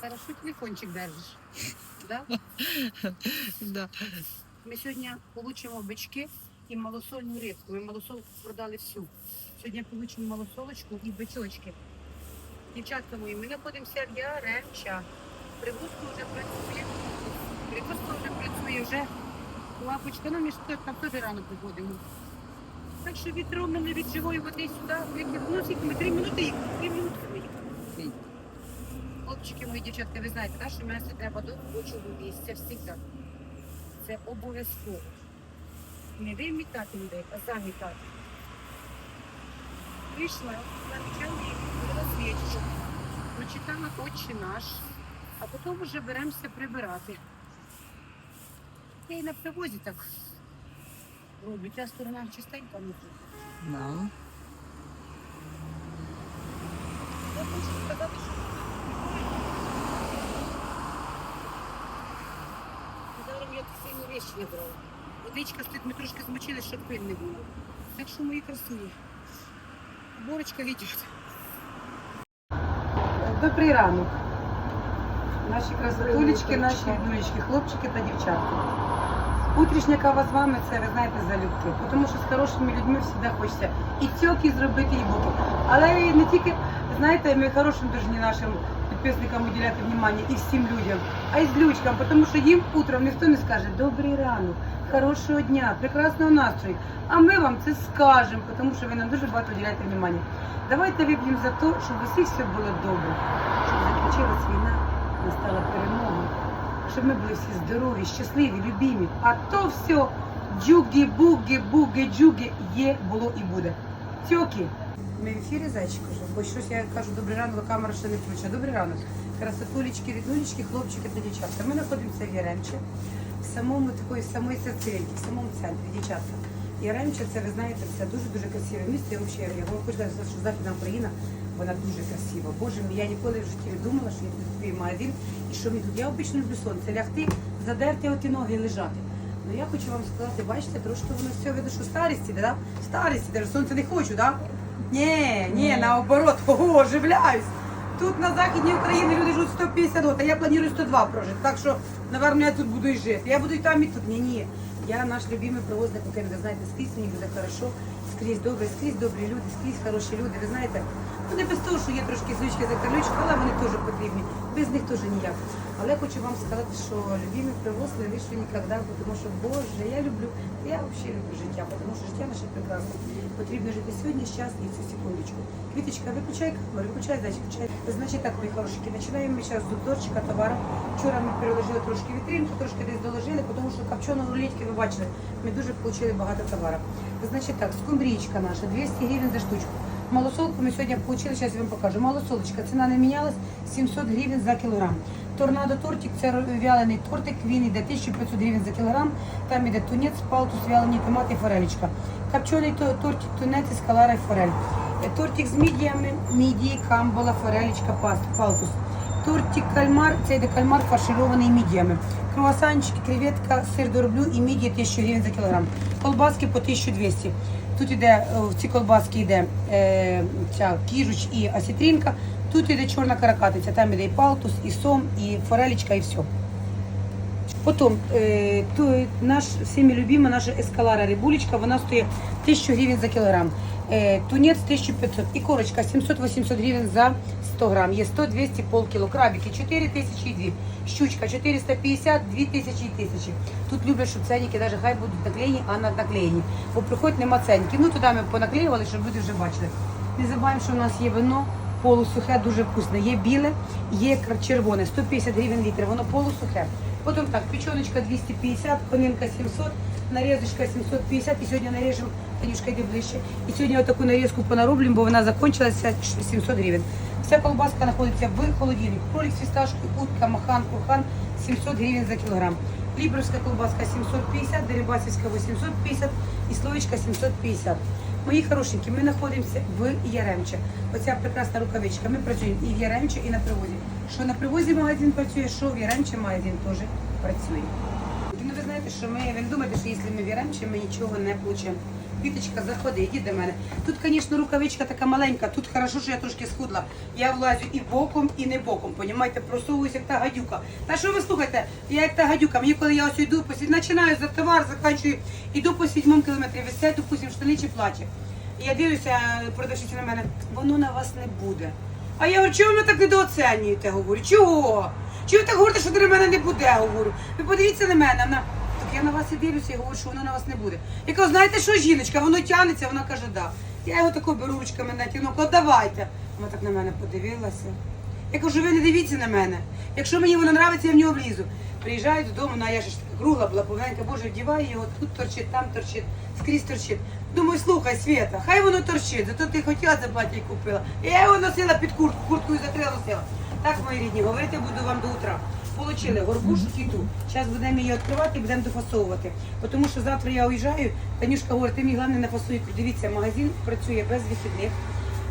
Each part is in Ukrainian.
Хорошо телефончик держиш. Да? Да. Ми сьогодні получимо бички і малосольну рибку. Ми малосолку продали всю. Сьогодні получимо малосолочку і бичочки. Дівчатка мої, ми знаходимося в Яремча. Привозка вже працює. Привозка вже працює вже. Лапочка, ну ми ж тут там теж рано приходимо. Так що від Романи, від живої води сюди, як ну, скільки ми три минути їх, три минути ми їх. Хлопчики мої дівчатка, ви знаєте, так, що м'ясо треба до робочого місця завжди. Це обов'язково. Не вимітати людей, а замітати. Вийшла на начальний свічку, прочитала «Отче наш, а потім вже беремося прибирати. Я і на привозі так роблю. Ця сторона чистенька внутрі. Да. Я хочу сказати, що зараз я не брала. Водичка стоїть, ми трошки змочили, щоб пиль не було. Так що мої красуні. Борочка йде. Добрий ранок. Наші красотулечки, наші дулечки, хлопчики та дівчатка. Утрішня кава з вами це ви знаєте залюбки. Тому що з хорошими людьми завжди хочеться і цьоки зробити, і боки. Але не тільки, знаєте, ми хорошим дружні нашим підписникам уділяти внимання і всім людям, а й злючкам, тому що їм утром ніхто не скаже добрий ранок, хорошого дня, прекрасного настрою. А ми вам це скажемо, тому що ви нам дуже багато уділяєте внимання. Давайте вип'ємо за те, щоб у всіх все було добре, щоб закінчилась війна, настала перемога щоб ми були всі здорові, щасливі, любімі. А то все джуги, буги, буги, джуги є, було і буде. Тьоки. Ми в ефірі зайчик вже, бо щось я кажу, добрий ранок, камера ще не включена. Добрий ранок. Красотулечки, ріднулечки, хлопчики та дівчатка. Ми знаходимося в Яремче, в самому такої самої серцевинки, в самому центрі, дівчатка. Яремче, це ви знаєте, це дуже-дуже красиве місце. Я взагалі я хочу що Західна Україна, вона дуже красива. Боже мій, я ніколи в житті не думала, що я тут такий магазин і що мені тут. Я обично люблю сонце, лягти, задерти оті ноги і лежати. Ну я хочу вам сказати, бачите, трошки воно все видно, що старість іде, да? Старість іде, сонце не хочу, да? Ні, ні, наоборот, ого, оживляюсь. Тут на Західній Україні люди живуть 150 років, а я планую 102 прожити. Так що, напевно, я тут буду і жити. Я буду і там, і тут. Ні, ні. Я наш любимий провозник України. Ви знаєте, скрізь мені буде хорошо, скрізь добре, скрізь добрі люди, скрізь хороші люди. Ви знаєте, ну не без того, що є трошки звички за але вони теж потрібні. Без них теж ніяк. Але хочу вам сказати, що любимий привоз не вийшов ніколи, тому що, Боже, я люблю, я взагалі люблю життя, тому що життя наше прекрасне. Потрібно жити сьогодні, час і цю секундочку. Квіточка, виключай камеру, виключай зайчик, виключай. Значить так, мої хорошики, починаємо ми зараз з обзорчика товару. Вчора ми переложили трошки вітринку, трошки десь доложили, тому що копченого рулетки, ви бачили, ми дуже отримали багато товару. Значить так, скумбрічка наша, 200 гривень за штучку. Малосолку ми сьогодні отримали, зараз я вам покажу. Малосолочка, ціна не мінялась, 700 гривень за кілограм. Торнадо тортик, це вялений тортик, він йде 1500 гривень за кілограм. Там йде тунець, палтус, вялені томати, форелечка. Копчений тортик, тунець, скалара і форель. Е, Тортик з мідіями, мідії, камбола, форелечка, паст, палтус. Тортик кальмар, це йде кальмар фарширований мідіями. Круасанчики, креветка, сир дороблю і мідії 1000 гривень за кілограм. Колбаски по 1200. Тут іде, е, в ці колбаски йде е, ця кіжуч і осетрінка. Тут іде чорна каракатиця, там іде і палтус, і сом, і форелечка, і все. Потім е, то, наш всіми любима наша ескалара рибулечка, вона стоїть 1000 гривень за кілограм. Е, тунець 1500 і корочка 700-800 гривень за 100 грам. Є 100, 200, полкіло. Крабики 4 тисячі і 2. Щучка 450, 2 тисячі і тисячі. Тут люблять, щоб ценники навіть хай будуть наклеєні, а над наклеєні. Бо приходять нема ценників. Ну туди ми понаклеювали, щоб люди вже бачили. Не забуваємо, що в нас є вино полусухе, дуже вкусне. Є біле, є червоне, 150 гривень літр, воно полусухе. Потім так, печеночка 250, конинка 700, нарізочка 750. І сьогодні наріжемо, Танюшка, йди ближче. І сьогодні отаку нарізку понароблюємо, бо вона закінчилася 700 гривень. Вся колбаска знаходиться в холодильнику. Кролик з фісташкою, утка, махан, курхан 700 гривень за кілограм. Лібровська колбаска 750, Дерибасівська 850 і Словичка 750. Мої хорошенькі, ми знаходимося в Яремче. Оця прекрасна рукавичка. Ми працюємо і в Яремче, і на привозі. Що на привозі магазин працює, що в Яремче магазин теж працює. Ну, що ми, ви не що якщо ми в Яремче, ми нічого не получимо. Квіточка, заходи, йди до мене. Тут, звісно, рукавичка така маленька, тут хорошо, що я трошки схудла. Я влазю і боком, і не боком, понімаєте, просовуюсь, як та гадюка. Та що ви слухаєте? Я як та гадюка, мені коли я ось йду, починаю за товар, заканчую, іду по сідьмому кілометрі, висять, допустим, штани чи плаче. І я дивлюся, продавщиця на мене, воно на вас не буде. А я говорю, чого ви так недооцінюєте? Говорю, чого? Чого ви так говорите, що на мене не буде? Говорю. Ви подивіться на мене. Вона, я на вас і дивлюся і говорю, що воно на вас не буде. Я кажу, знаєте що, жіночка, воно тягнеться, вона каже, да. Я його тако беру ручками натягну, кажу, давайте. Вона так на мене подивилася. Я кажу, ви не дивіться на мене. Якщо мені воно нравиться, я в нього влізу. Приїжджаю додому, на я ж така кругла була, боже, вдіваю його, тут торчить, там торчить, скрізь торчить. Думаю, слухай, Света, хай воно торчить, зато ти хотіла за і купила. І я його носила під куртку, курткою закрила носила. Так, мої рідні, говорити буду вам до утра. Получили горбушу кіту. Зараз будемо її відкривати і будемо дофасовувати. Тому що завтра я уїжджаю. Танюшка говорить, ти мій головне не фасуй. Дивіться, магазин працює без вихідних.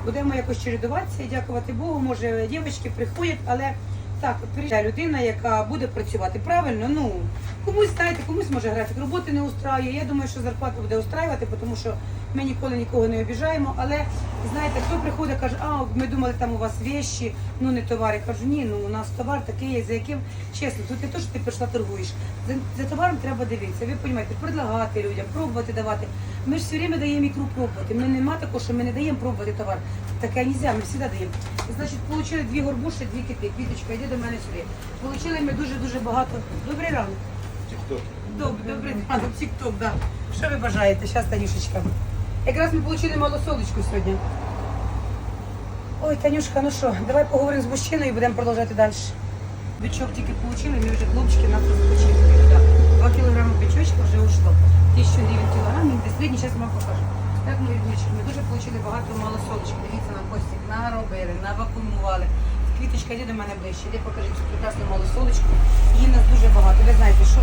Будемо якось чередуватися дякувати Богу. Може, дівчатки приходять, але так, приїжджає людина, яка буде працювати правильно. Ну комусь знаєте, комусь може графік роботи не устраює. Я думаю, що зарплату буде устраювати, тому що ми ніколи нікого не обіжаємо. Але знаєте, хто приходить, каже, а ми думали, там у вас вещі, ну не товар. Я кажу, ні, ну у нас товар такий, за яким чесно, тут не то, що ти прийшла торгуєш. За, за товаром треба дивитися. Ви розумієте, предлагати людям, пробувати давати. Ми ж все время даємо ікру пробувати. Ми нема такого, що ми не даємо пробувати товар. Таке нельзя, ми завжди даємо. Значить, отримали дві горбуші, дві кити. Квіточка, йди до мене сюди. Получили ми дуже-дуже багато. Добрий ранок. Добрий, добрий ранок, тік-ток, да. Що ви бажаєте? Зараз, Танюшечка. Якраз ми отримали малосолочку сьогодні. Ой, Танюшка, ну що, давай поговоримо з мужчиною і будемо продовжувати далі. Бичок тільки отримали, ми вже хлопчики нас розпочили. Два кілограми бичочка вже ушло. Тисячу гривень кілограм, він десь середній, зараз вам покажу. Так, мої ріднички, ми дуже отримали багато малосолочки. Дивіться, на кості наробили, навакумували. Квіточка, йди до мене ближче, іди покажи цю прекрасну малосолочку. Її нас дуже багато. Ви знаєте, що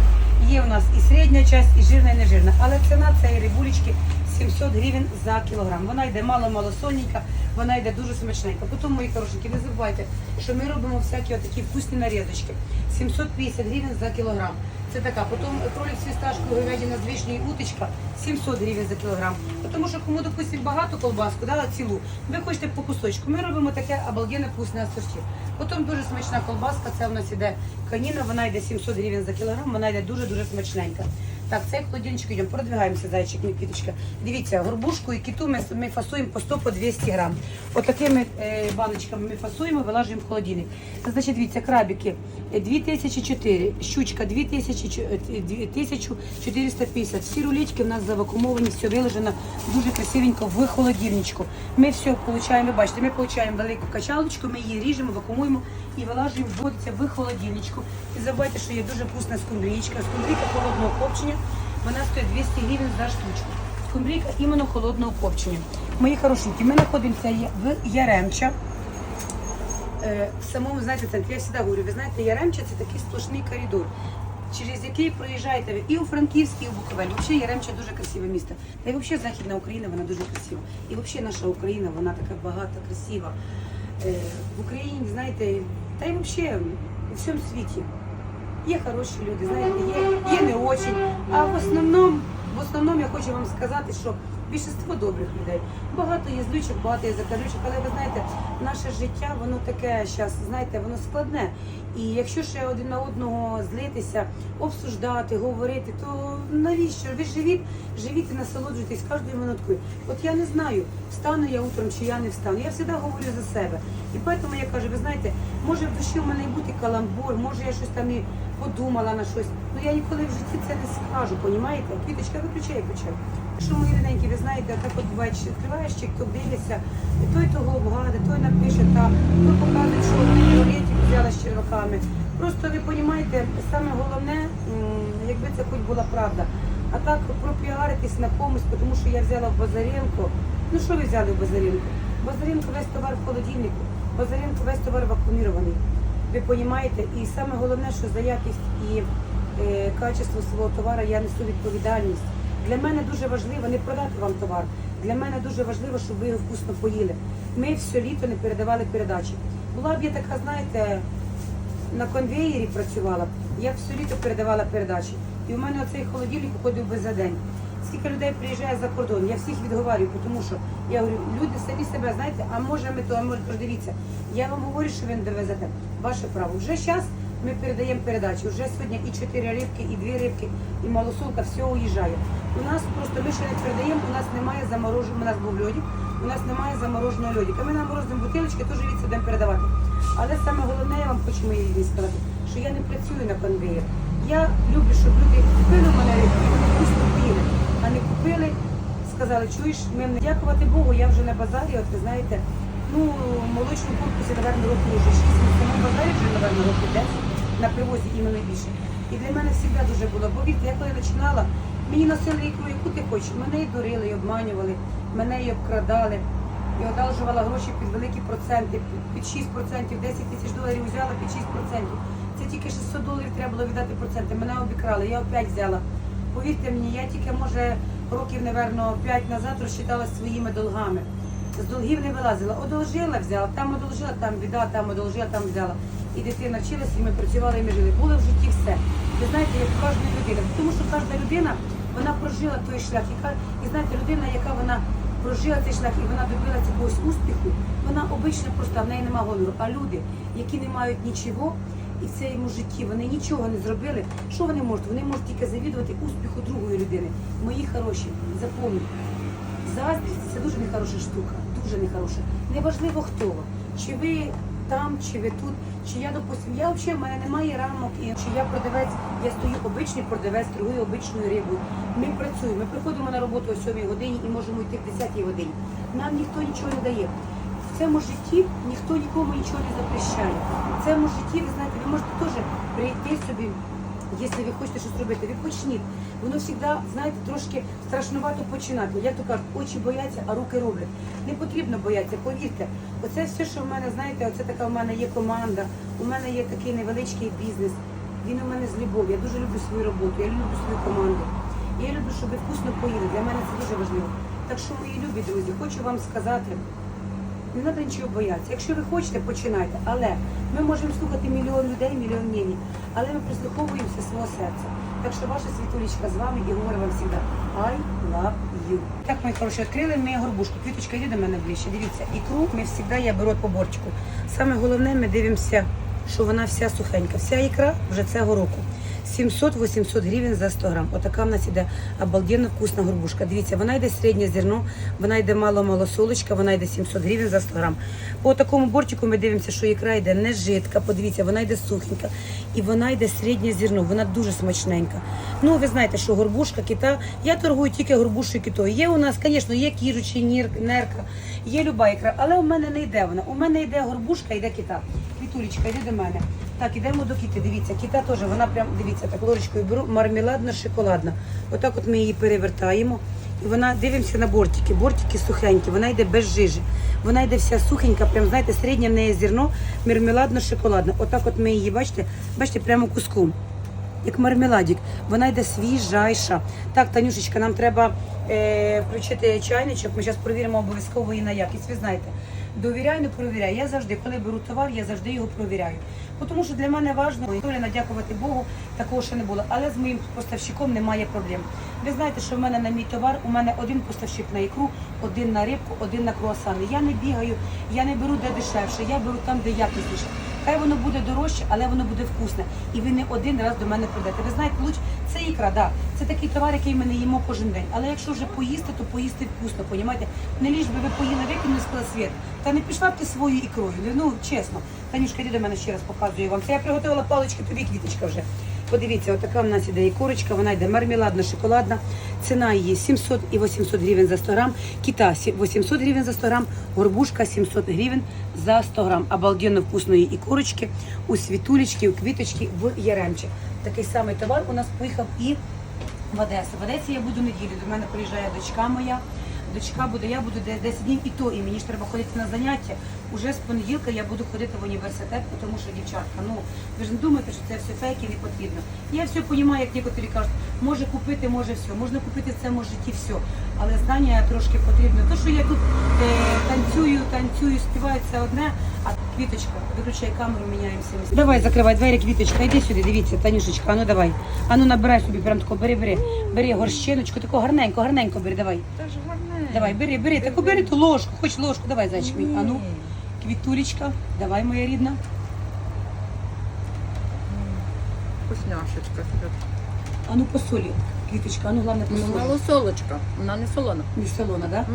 є у нас і середня часть, і жирна, і нежирна. Але ціна цієї рибулечки 700 гривень за кілограм. Вона йде мало-мало соненька, вона йде дуже смачненька. Потім, мої хорошенькі, не забувайте, що ми робимо всякі отакі вкусні нарізочки. 750 гривень за кілограм. Це така. Потім кролик з фісташкою, говядина з вишнею уточка 700 гривень за кілограм. Тому що кому, допустим, багато колбаску, дала цілу, ви хочете по кусочку. Ми робимо таке обалденне вкусне асорті. Потім дуже смачна колбаска, це в нас іде каніна, вона йде 700 гривень за кілограм, вона йде дуже-дуже смачненька. Так, цей холодильничок йдемо, продвигаємося, зайчик, квіточка. Дивіться, горбушку і кіту ми, ми фасуємо по 100 по 200 грам. Отакими е, баночками ми фасуємо, вилажуємо в холодильник. Це значить, дивіться, крабики 2004, щучка 2000, е, 1450. Всі рулечки в нас завакумовані, все виложено дуже красивенько в холодильничку. Ми все получаємо, бачите, ми получаємо велику качалочку, ми її ріжемо, вакуумуємо і вилажуємо, вводиться в холодильничку. І забувайте, що є дуже вкусна скумбрічка. Скумбрійка холодного копчення, вона стоїть 200 гривень за штучку. Скумбрійка іменно холодного копчення. Мої хорошенькі, ми знаходимося в Яремча. Е, в самому, знаєте, центрі, я завжди говорю, ви знаєте, Яремча це такий сплошний коридор, через який проїжджаєте і у Франківськ, і у Буковель. Взагалі Яремча дуже красиве місто. Та й взагалі Західна Україна, вона дуже красива. І взагалі наша Україна, вона така багата, красива. Е, в Україні, знаєте, та й взагалі у всьому світі. Є хороші люди, знаєте, є, є не очень. А в основному, в основному я хочу вам сказати, що більшість добрих людей. Багато є злючок, багато є закалючок, але ви знаєте, наше життя, воно таке зараз, знаєте, воно складне. І якщо ще один на одного злитися, обсуждати, говорити, то навіщо? Ви живіть, живіть і насолоджуйтесь кожною минуткою. От я не знаю, встану я утром чи я не встану. Я завжди говорю за себе. І тому я кажу, ви знаєте, може в душі в мене бути каламбур, може я щось там і подумала на щось. Ну я ніколи в житті це не скажу, понімаєте? Квіточка, виключай, виключай. Що мої рідненькі, ви знаєте, так от буває, що відкриваєш чек, то дивишся, і той того обгаде, той напише, та той показує, що Лорєтік взяла з черваками. Просто ви розумієте, саме головне, якби це хоч була правда. А так пропіаритись на комусь, тому що я взяла в Базаренко. Ну що ви взяли в Базаренко? Базаренко весь товар в холодильнику, Базаренко весь товар вакуумірований. Ви розумієте? І саме головне, що за якість і е, качество свого товару я несу відповідальність. Для мене дуже важливо не продати вам товар. Для мене дуже важливо, щоб ви його вкусно поїли. Ми все літо не передавали передачі. Була б я така, знаєте, на конвеєрі працювала, я все літо передавала передачі. І у мене оцей холодильник уходив би за день. скільки людей приїжджає за кордон, я всіх відговарюю, тому що я говорю, люди самі себе, знаєте, а може ми то, а може подивіться. Я вам говорю, що ви не довезете. Ваше право. Вже зараз ми передаємо передачі. Вже сьогодні і чотири рибки, і дві рибки, і малосолка, все уїжджає. У нас просто ми ще не передаємо, у нас немає замороженого, у нас був льодик, у нас немає замороженого льодика. Ми нам морозимо бутилочки, теж будемо передавати. Але саме головне, я вам хочу мої рідні сказати, що я не працюю на конвеєр. Я люблю, щоб люди купили мене рибку, і вони вкусно поїли, а не купили, сказали, чуєш, ми не дякувати Богу, я вже на базарі, от ви знаєте, ну, молочну корпусі, напевно, років вже 6, на базарі вже, напевно, років 10, на привозі іменно більше. І для мене завжди дуже було, бо від, я коли починала, мені носили ікру, яку ти хочеш, мене і дурили, і обманювали, мене і обкрадали. І одалжувала гроші під великі проценти, під 6%, 10 тисяч доларів взяла під 6%. Це тільки 600 доларів треба було віддати проценти. Мене обікрали, я опять взяла. Повірте мені, я тільки, може, років, напевно, 5 назад розчитала своїми долгами. З долгів не вилазила. Одолжила, взяла, там одолжила, там віддала, там одолжила, там взяла. І дитина вчилася, і ми працювали, і ми жили. Було в житті все. Ви знаєте, як у кожної людини. Тому що кожна людина, вона прожила той шлях. Яка, і знаєте, людина, яка вона прожила цей шлях і вона добилася якогось успіху, вона обично проста, в неї нема гонору. А люди, які не мають нічого, і в цьому житті вони нічого не зробили, що вони можуть? Вони можуть тільки завідувати успіху другої людини. Мої хороші, запомніть, заздрість це дуже нехороша штука, дуже нехороша. Неважливо хто чи ви там, чи ви тут, чи я допустим, я взагалі в мене немає рамок, і чи я продавець, я стою обичний продавець, торгую обичною рибою. Ми працюємо, ми приходимо на роботу о 7 годині і можемо йти в 10 годині. Нам ніхто нічого не дає. В цьому житті ніхто нікому нічого не запрещає. В цьому житті, ви знаєте, ви можете теж прийти собі. Якщо ви хочете щось робити, ви почніть. Воно завжди, знаєте, трошки страшнувато починати. Як то кажуть, очі бояться, а руки роблять. Не потрібно боятися, повірте. Оце все, що в мене, знаєте, оце така в мене є команда, у мене є такий невеличкий бізнес. Він у мене з любов'ю. Я дуже люблю свою роботу, я люблю свою команду. Я люблю, щоб ви вкусно поїли. Для мене це дуже важливо. Так що, мої любі друзі, хочу вам сказати. Не треба нічого боятися. Якщо ви хочете, починайте. Але ми можемо слухати мільйон людей, мільйон мнені, але ми прислуховуємося свого серця. Так що ваша світулечка з вами і говорю вам завжди I love you. Так, мої хороші, відкрили ми горбушку. Квіточка, йди до мене ближче. Дивіться, ікру ми завжди я беру по борчику. Саме головне, ми дивимося, що вона вся сухенька. Вся ікра вже цього року. 700-800 гривень за 100 грам. Отака в нас іде обалденно вкусна горбушка. Дивіться, вона йде середнє зерно, вона йде мало-мало солочка, вона йде 700 гривень за 100 грам. По такому бортику ми дивимося, що ікра йде не жидка, подивіться, вона йде сухенька. І вона йде середнє зерно, вона дуже смачненька. Ну, ви знаєте, що горбушка, кита. Я торгую тільки горбушою китою. Є у нас, звісно, є кіручі, нерка, є люба ікра, але у мене не йде вона. У мене йде горбушка, йде кита. Квітулечка, йди до мене. Так, ідемо до кіти. Дивіться, кіта теж, вона прям, дивіться, так ложечкою беру, мармеладна, шоколадна. Отак от ми її перевертаємо. І вона дивимося на бортики. Бортики сухенькі, вона йде без жижі. Вона йде вся сухенька, прям знаєте, середнє в неї зерно, мармеладно-шоколадне. Отак от ми її, бачите, бачите, прямо куском. Як мармеладик, вона йде свіжайша. Так, Танюшечка, нам треба е, включити чайничок. Ми зараз перевіримо обов'язково її на якість. Ви знаєте, довіряй, не провіряй. Я завжди, коли беру товар, я завжди його провіряю. Тому що для мене важливо, Толя, дякувати Богу, такого ще не було. Але з моїм поставщиком немає проблем. Ви знаєте, що в мене на мій товар, у мене один поставщик на ікру, один на рибку, один на круасани. Я не бігаю, я не беру де дешевше, я беру там, де якісніше. Хай воно буде дорожче, але воно буде вкусне. І ви не один раз до мене прийдете. Ви знаєте, луч це ікра, да. Це такий товар, який ми не їмо кожен день. Але якщо вже поїсти, то поїсти вкусно, понімаєте? Не ліж би ви поїли, викинули з світ. Та не пішла б ти своєю ікрою. Ну чесно. Танюшка, йди до мене ще раз показую вам. Це я приготувала палички, тобі квіточка вже. Подивіться, отака в нас іде і курочка, вона йде мармеладна, шоколадна. Ціна її 700 і 800 гривень за 100 грам. Кита 800 гривень за 100 грам, горбушка 700 гривень за 100 грам. Обалденно вкусної і курочки, у світулечки, у квіточки, в Яремче. Такий самий товар у нас поїхав і в Одесу. В Одесі я буду неділю. До мене приїжджає дочка моя. Дочка буде, я буду десь 10 днів і то, і мені ж треба ходити на заняття. Уже з понеділка я буду ходити в університет, тому що дівчатка, ну ви ж не думаєте, що це все фейки не потрібно. Я все розумію, як некоторі кажуть, може купити, може все, можна купити в цьому житті все. Але знання трошки потрібно. То, що я тут е, танцюю, танцюю, співаю, це одне, А квіточка, виключай камеру, міняємося. Давай, закривай двері, квіточка, іди сюди, дивіться, Танюшечка, а ну давай. А ну набирай собі прям тако, бери, бери. Бери горщиночку, тако гарненько, гарненько бери, давай. Та ж гарне. Давай, бери, бери, таку бери ту ложку, хоч ложку, давай, зайчик мій. А ну, квітулечка, давай, моя рідна. Вкусняшечка. А ну посолі, квіточка, а ну головне посолі. малосолочка. Вона не солона. Не солона, да?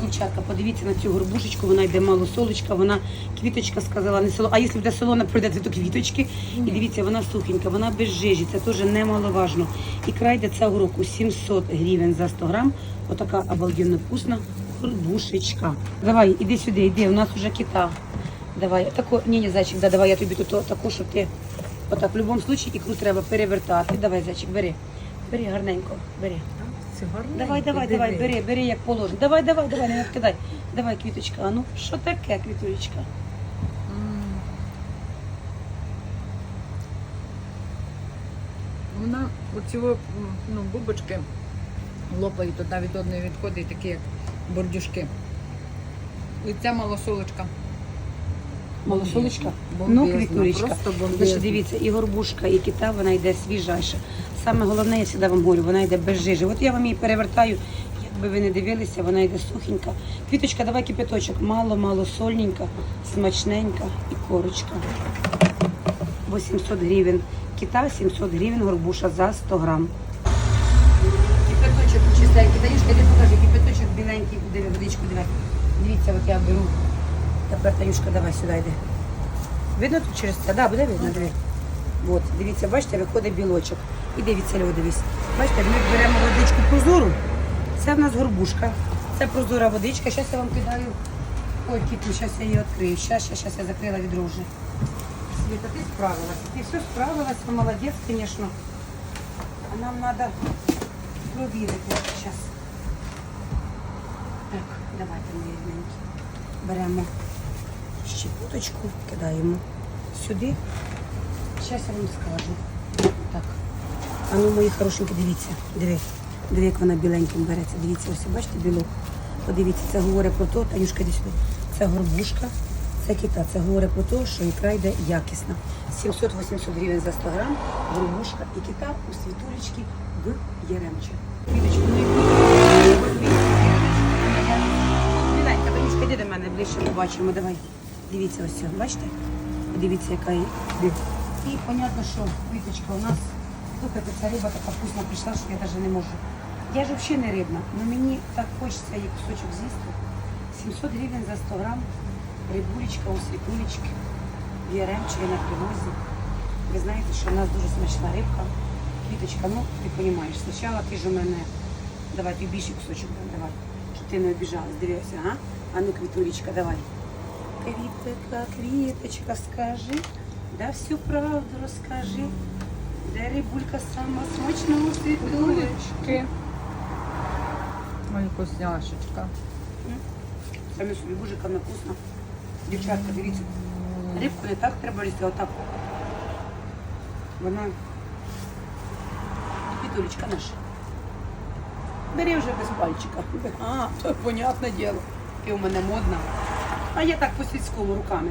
Дівчатка, подивіться на цю горбушечку, вона йде мало солочка, вона квіточка сказала не солона. А якщо буде солона, прийдете до квіточки. І дивіться, вона сухенька, вона без жижі, це теж немаловажно. Ікра йде цього року 700 гривень за 100 грам. Отака обалденно вкусна горбушечка. Давай, іди сюди, іди, у нас вже кита. Давай, тако, ні, ні, зайчик, да, давай я тобі тут таку, щоб ти. Отак, в будь-якому випадку ікру треба перевертати. Давай, зайчик, бери. Бери гарненько, бери. Це гарне. Давай, давай, давай, бери, бери як положено. Давай, давай, давай, не відкидай. Давай, квіточка. А ну, що таке, квітулечка? Вона оці ну, бубочки лопають одна від одної відходить, такі як бордюшки. І ця малосолочка. Малосолочка? Ну, квітулечка. Значить, дивіться, і горбушка, і кита, вона йде свіжайша. Саме головне, я завжди вам говорю, вона йде без жижі. От я вам її перевертаю, якби ви не дивилися, вона йде сухенька. Квіточка, давай кипяточок. Мало-мало сольненька, смачненька і корочка. 800 гривень. Кита 700 гривень, горбуша за 100 грам. Чистенький. Танюшка, йди покажи, кипяточок біленький, диви, водичку диви. Дивіться, от я беру. Тепер Танюшка, давай сюди йди. Видно тут через це? Да, буде видно, диви. От, дивіться, бачите, виходить білочок. І дивіться, Льо, дивись. Бачите, ми беремо водичку прозору. Це в нас горбушка. Це прозора водичка. Зараз я вам кидаю. Ой, кіту, зараз я її відкрию. Зараз, зараз я закрила відро вже. Світа, ти справилась. Ти все справилась, ви молодець, звісно. А нам треба провірити зараз. Так, давайте, мої рідненькі. Беремо щепоточку, кидаємо сюди. Зараз я вам скажу. Так. А ну, мої хорошенькі, дивіться. Диви. Диви, як вона біленьким береться. Дивіться, ось бачите білок. Подивіться, це говорить про те, Танюшка, іди сюди. Це горбушка, це кита. Це говорить про те, що ікра йде якісна. 700-800 гривень за 100 грам, горбушка і кита у світулечки в Яремче. Біленька, Танюшка, йди до мене ближче, побачимо. Давай. Дивіться ось цього, бачите? Подивіться, яка є. І понятно, що квіточка у нас, слухайте, ця риба така вкусна прийшла, що я навіть не можу. Я ж взагалі не рибна, але мені так хочеться її кусочок з'їсти. 700 гривень за 100 грам, рибулечка у світулечки, в Яремчеві на привозі. Ви знаєте, що у нас дуже смачна рибка. Квіточка, ну ти розумієш, спочатку ти ж у мене, давай тобі більший кусочок дам, давай, щоб ти не обіжалась. Дивися, ага? А ну, квітулечка, давай. Квіточка, квіточка, скажи, да всю правду розкажи. Де рибулька сама смачна у світулечки. Ой, вкусняшечка. Самі собі боже, яка вона вкусна. Дівчатка, дивіться. Рибку не так треба різати, а отак. Вона пітулечка наша. Бери вже без пальчика. А, то понятне діло. Ти у мене модна. А я так по сільському руками.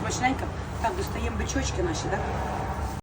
Смачненько. Так, достаємо бичочки наші, так?